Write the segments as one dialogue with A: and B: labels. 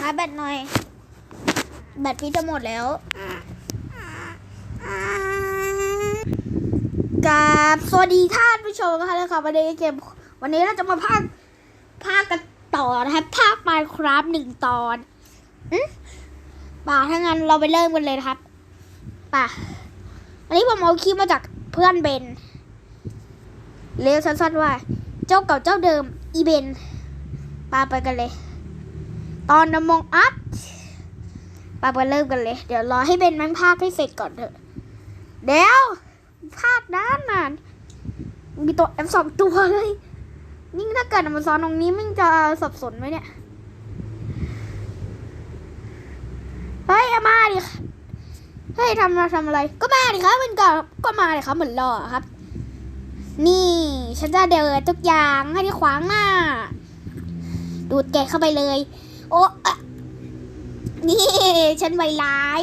A: หาแบตหน่อย แบตพี่จะหมดแล้วกับสวัสดีท่านผู้ชมนะคะแล้วค่ะวันนี้เกมวันนี้เราจะมาพากพากกันต่อนะครับภาค Minecraft หนึ่งตอนอืป่าถ้างั้นเราไปเริ่มกันเลยนะครับป่ะอันนี้ผมเอาคลิปมาจากเพื่อนเบนเรียกสั้นๆว่า เจ้าเก่าเจ้าเดิมอีเบนป่าไปกันเลย ตอนนมองอัพปาไปเริ่มกันเลย เดี๋ยวรอให้เบนแม่งพากให้เสร็จก่อนเถอะ เดี๋ยวพากด้านนานมีตัว F สองตัวเลย นี่ถ้าเกิดมันซ้อนตรงนี้มันจะสับสนไหมเนี่ย เฮ้ยเอามาดิเฮ้ยทำมาทำอะไร ก็มาดิครับมันก็ก็มาดิครับเหมือนรอครับ นี่ฉันจะเดินทุกอย่างให้ที่ขวางหน้า ดูดแกเข้าไปเลย โอ้นี่ฉันใบร้าย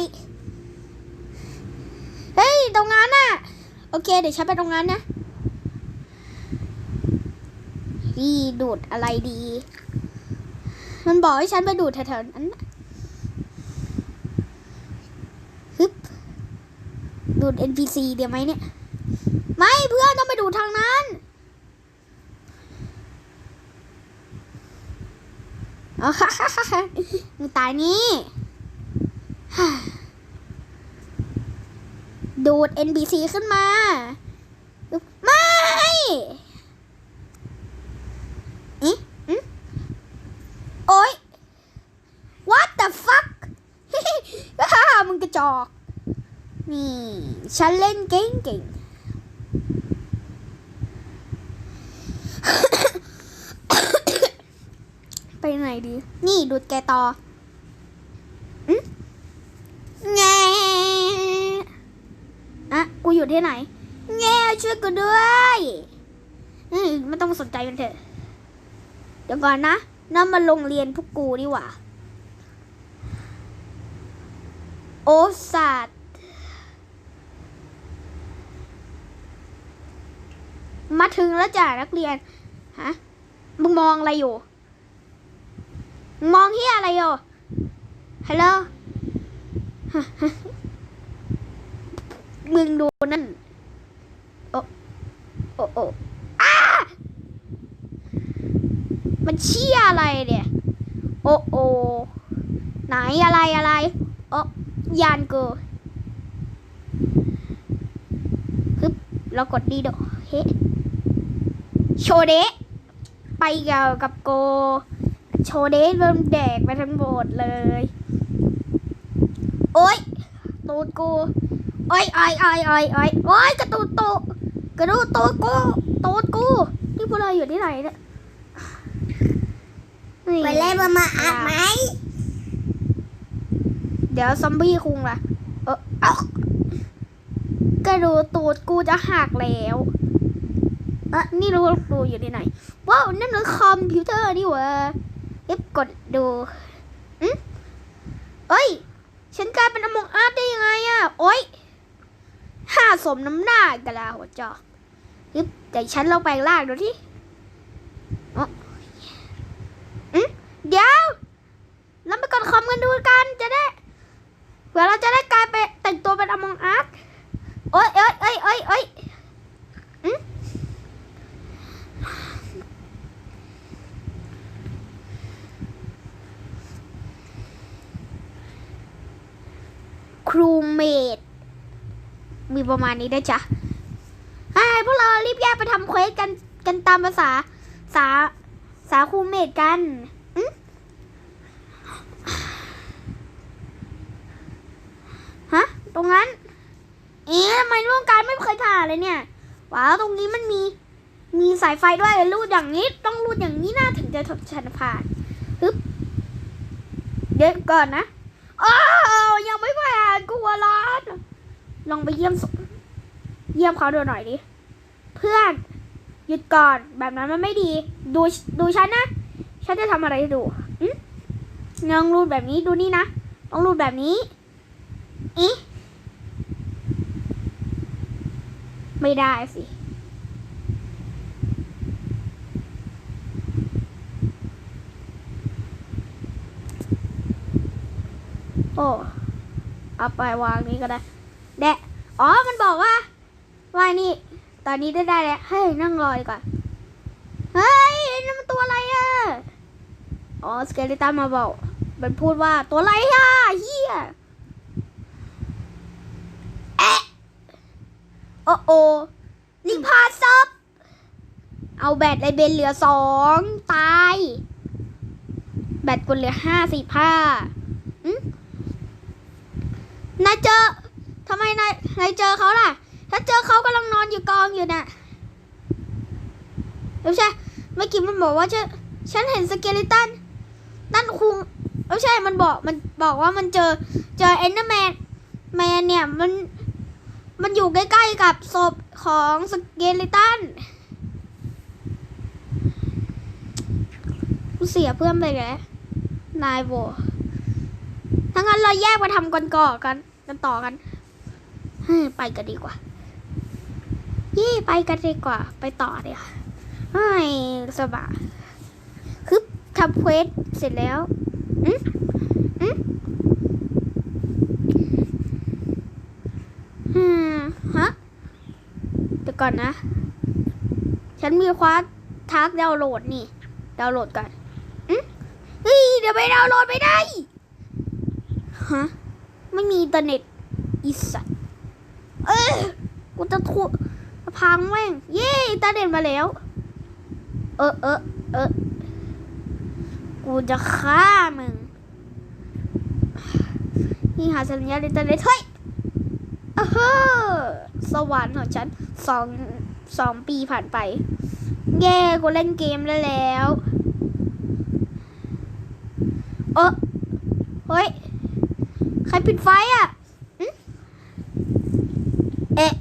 A: เฮ้ย ตรงนั้นน่ะ โอเค เดี๋ยวฉันไปตรงนั้นนะนี่ดูดอะไรดี มันบอกให้ฉันไปดูดแถวๆนั้นฮึบดูด NPC เดี๋ยวไหมเนี่ย ไม่เพื่อนต้องไปดูทางนั้น อ๋อ มึงตายนี่ ดูด NPC ขึ้นมา ไม่ อิอิโอ๊ย what the fuck มึงกระจอก นี่ ฉันเล่นเก่งเก่ง ไปไหนดี นี่ดูดแก ต่อแงอะกูอยู่ที่ไหนแงช่วยกูด้วยมไม่ต้องสนใจมันเถอะ เดี๋ยวก่อนนะนั่นมาโรงเรียนพวกกูนี่หว่า โอสัตว์มาถึงแล้วจ้ะนักเรียน ฮะ มึงมองอะไรอยู่ มองเฮียอะไรอยู่ฮัลโหลมึงดูนั่น โอ้โอ้โอ้อ้ามันเชี่ยอะไรเนี่ย โอ้โอไหนอะไรอะไรโอ้ยานกูฮึบเรากดดีโดเฮ้โชเดะไปกี่ยวกับโก โชเดะเริ่มแดกไปทั้งหมดเลย โอ๊ยตูดกูโอ๊ยโอ๊ยโอ๊ยโอ๊ยโอ๊ยโอ๊ยกระตูดโตกระดูดตูดกูตูดกูนี่พวกเราอยู่ที่ไหนเนี่ยนี่
B: ไปเล่นมามาอาบไหม
A: เดี๋ยวซอมบี้คุงล่ะ เออเอ้ากระดูดตูดกูจะหักแล้วเอะนี่รู้ว่ากูอยู่ที่ไหน ว้าว นั่นมันคอมพิวเตอร์นี่หวะเอฟ กดดูอืมเอ้ย ฉันกลายเป็นอมงอาร์ตได้ยังไงอะโอ๊ยห้าสมน้ำหน้ากะลาหัวจอกฮึบแต่ฉันลงไปล่างดูที่อ๋ออืมเดี๋ยวเราไปกดคอมกันดูกันจะได้เผื่อเราจะได้กลายเป็นแต่งตัวเป็นอมองอาร์ตโอ๊ยเอ้ยเอ้ยเอ้ยเอ้ยอืม ครูเมด มีประมาณนี้ได้จ้ะให้พวกเรารีบแยกไปทำเควสกันกันตามภาษาสาสาคูเมดกันอืมฮะ ตรงนั้น เอ๊ะทำไมร่วงการไม่เคยผ่านเลยเนี่ย ว้าว ตรงนี้มันมี มีสายไฟด้วยรูดอย่างนี้ ต้องรูดอย่างนี้น่าถึงจะชันผ่านฮึบเดี๋ยวก่อนนะ อ้าว ยังไม่ผ่านกูหัวร้อน ลองไปเยี่ยมศพ เยี่ยมเขาดูหน่อยดิ เพื่อนหยุดก่อนแบบนั้นมันไม่ดี ดูดูฉันนะ ฉันจะทำอะไรให้ดูอืมลองรูดแบบนี้ดูนี่นะ ต้องรูดแบบนี้อีไม่ได้สิ โอ้ เอาไปวางนี้ก็ได้ แดะ อ๋อ มันบอกว่า ว่านี่ ตอนนี้ได้ได้แล้วเฮ้นั่งรอดีกว่อนเฮ้ยนั่นมันตัวอะไรอะอ๋อสเกลิตันมาบอก มันพูดว่าตัวอะไรอะเฮียแอะโอ้โอลิพาซับเอาแบตไอเบนเหลือสองตาย แบตกูเหลือห้าสิบห้านายเจอทำไมนายนายเจอเขาล่ะ ถ้าเจอเขากำลังนอนอยู่กองอยู่น่ะไม่ใช่เมื่อกี้มันบอกว่าฉันฉันเห็นสเกลิตันนั่นคุงไม่ใช่มันบอกมันบอกว่ามันเจอเจอเอนเดอร์แมนแมนเนี่ยมันมันอยู่ใกล้ๆกับศพของสเกลิตันกูเสียเพื่อนไปแล้วนายโวถ้างั้นเราแยกมาทำกันก่อนกันกันต่อกัน ไปกันดีกว่า ยี่ไปกันดีกว่า ไปต่อเดี๋ยวเฮ้ยสบายคือทำเควสเสร็จแล้วอืมอืมอืมฮะเดี๋ยวก่อนนะ ฉันมีคว้าทักดาวน์โหลดนี่ ดาวน์โหลดกันอืมเฮ้ยเดี๋ยวไปดาวน์โหลดไม่ได้ฮะไม่มีอินเทอร์เน็ตอีสัตว์เอ้กูจะทุ พังแม่ง เย้อินเทอร์เน็ตมาแล้ว เออเออเออกูจะฆ่ามึง นี่หาสัญญาณอินเทอร์เน็ตเฮ้ยอ้าเฮ้อสวรรค์ของฉันสองสองปีผ่านไป เย้กูเล่นเกมได้แล้วเออเฮ้ย ใครปิดไฟอะอืมเอ๊ะ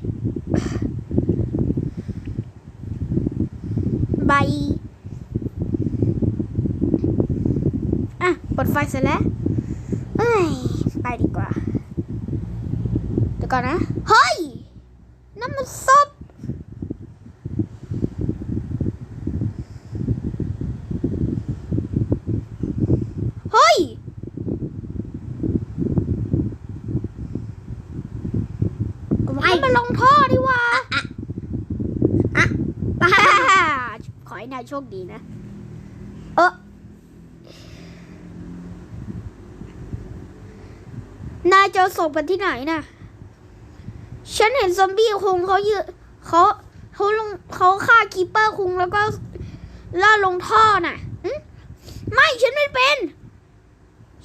A: บาย อะเปิดไฟเสร็จแล้วเอ้ยไปดีกว่าเดี๋ยวก่อนนะ เฮ้ยนั่นมันศพเฮ้ยนั่นมันลงท่อดีว่าอะอะขอ ให้นายโชคดีนะ เออนายเจอศพกันที่ไหนน่ะ ฉันเห็นซอมบี้คุงเขายืนเขาเขาลงเขาฆ่าคีปเปอร์คุงแล้วก็ล่าลงท่อน่ะหึไม่ฉันไม่เป็น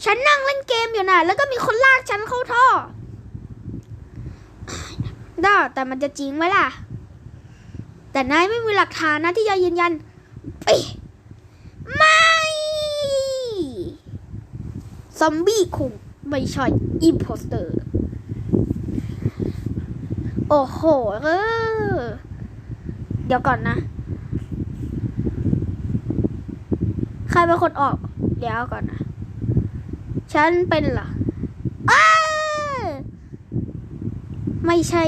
A: ฉันนั่งเล่นเกมอยู่น่ะ แล้วก็มีคนลากฉันเข้าท่อได้แต่มันจะจริงไหมล่ะ แต่นายไม่มีหลักฐานนะที่จะยืนยันเอ้ย ไม่ ซอมบี้คงไม่ใช่อิมโพสเตอร์ โอ้โหเออเดี๋ยวก่อนนะ ใครเป็นคนออก เดี๋ยวก่อนนะ ฉันเป็นเหรอไม่ใช่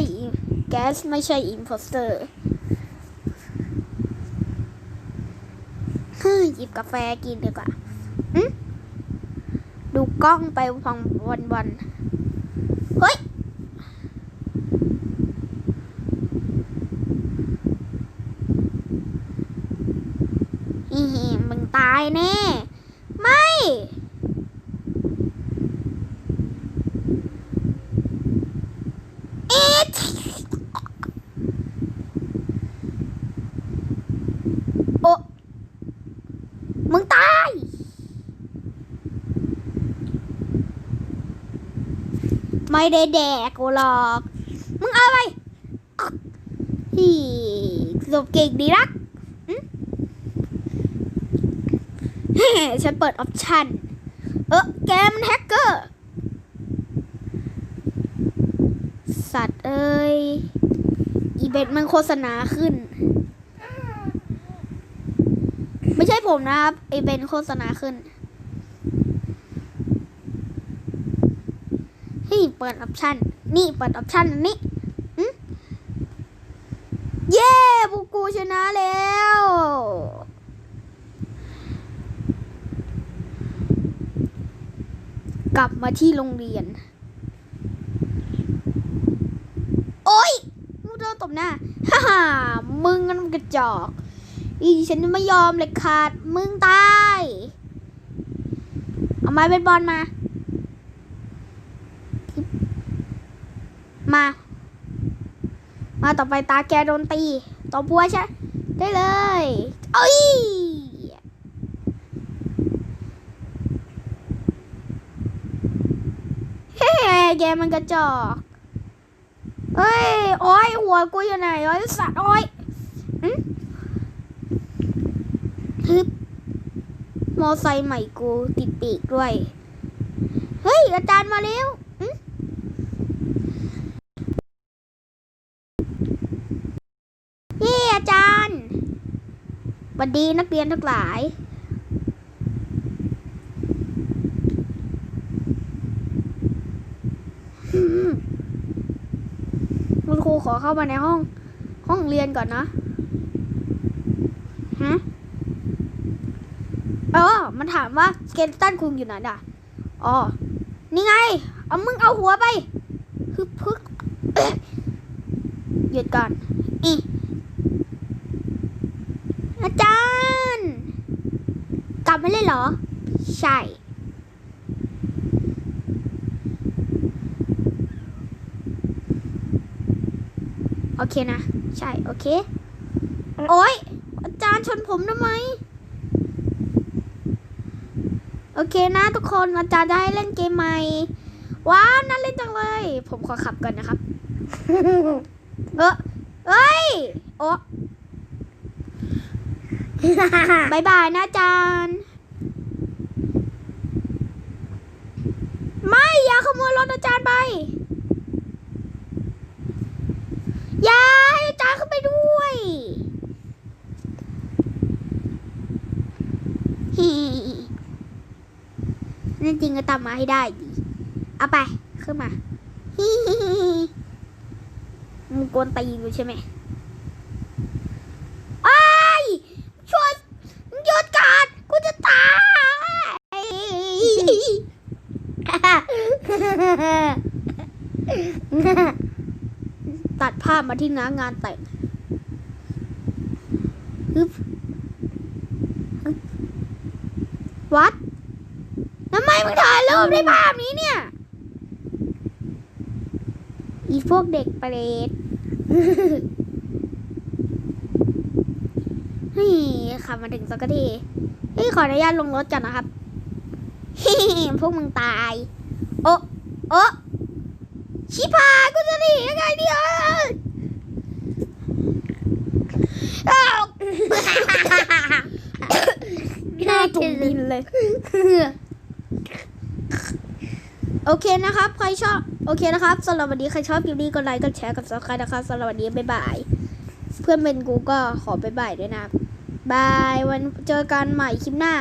A: แก๊สไม่ใช่อิมโพสเตอร์ หยิบกาแฟกินดีกว่าดูกล้องไปฟังวันวันเฮ้ย อีมึงตายแน่ ไม่ เอ๊ะโอะมึงตาย ไม่ได้แดกกูหรอก มึงเอาไปฮีจบเก่งดีนักอืมเฮ้ฉันเปิดออปชันเออแกมันแฮกเกอร์ สัตว์เอ้ย อีเบนมันโฆษณาขึ้น ไม่ใช่ผมนะครับไอเบนโฆษณาขึ้น เฮ้ยเปิดออปชันนี่เปิดออปชันอันนี้อืมเย้พวกกูชนะแล้ว กลับมาที่โรงเรียน โอ๊ยมึงโดนตบหน้าฮ่าฮ่ามึงนั่นมันกระจอก อีฉันไม่ยอมเลยขาด มึงตาย เอาไม้เบสบอลมา มา มาต่อไปตาแกโดนตีต่อพัวใช่ได้เลยเอ้ยเฮ้แกมันกระจอกเอ้ยโอ้ยหัวกูอยู่ไหนโอ้ยสัตว์โอ้ยฮึบมอไซค์ใหม่กูติดปีกด้วย เฮ้ย อาจารย์มาแล้วหึเย้อาจารย์ส วัสดีนักเรียนทั้งหลาย คุณครูขอเข้ามาในห้อง ห้องเรียนก่อนนะฮะเออ มันถามว่าสเกลตันคุงอยู่ไหนอะ อ๋อ นี่ไง เอามึงเอาหัวไป ฮึบพึกหยุดก่อนอี อาจารย์ กลับมาเลยเหรอ ใช่ โอเคนะ ใช่ โอเค โอ๊ยอาจารย์ชนผมทำไม โอเคนะทุกคน อาจารย์จะให้เล่นเกมใหม่ ว้าวน่าเล่นจังเลย ผมขอขับก่อนนะครับ เออเอ้ย โอ้ บายบายนะจารย์ไม่อย่าขโมยรถอาจารย์ไปยายอาจารย์เข้าไปด้วยฮีนั่นจริงก็ตามมาให้ได้ดิเอาไป ขึ้นมาฮีมึงกวนตีนกูใช่ไหมไอ้ายช่วยมึงหยุดก่อนกูจะตาย ตัดภาพมาที่น้างานแต่งฮึบวัดทำไมมึงถ่ายรูปในภาพนี้เนี่ย อีพวกเด็กเปรตเฮ้ยขับมาถึงสักทีเฮ้ยขออนุญาตลงรถก่อนนะครับพวกมึงตาย โอะโอะชิพายกูจะหนียังไงเนี่ย หน้าจุ่มดินเลย โอเคนะครับ ใครชอบ โอเคนะครับสำหรับวันนี้ใครชอบคลิปนี้ก็ไลค์กดแชร์กับซับสไครต์นะครับสำหรับวันนี้บ๊ายบาย เพื่อนเป็นกูก็ขอบ๊ายบายด้วยนะบายวันเจอกันใหม่คลิปหน้า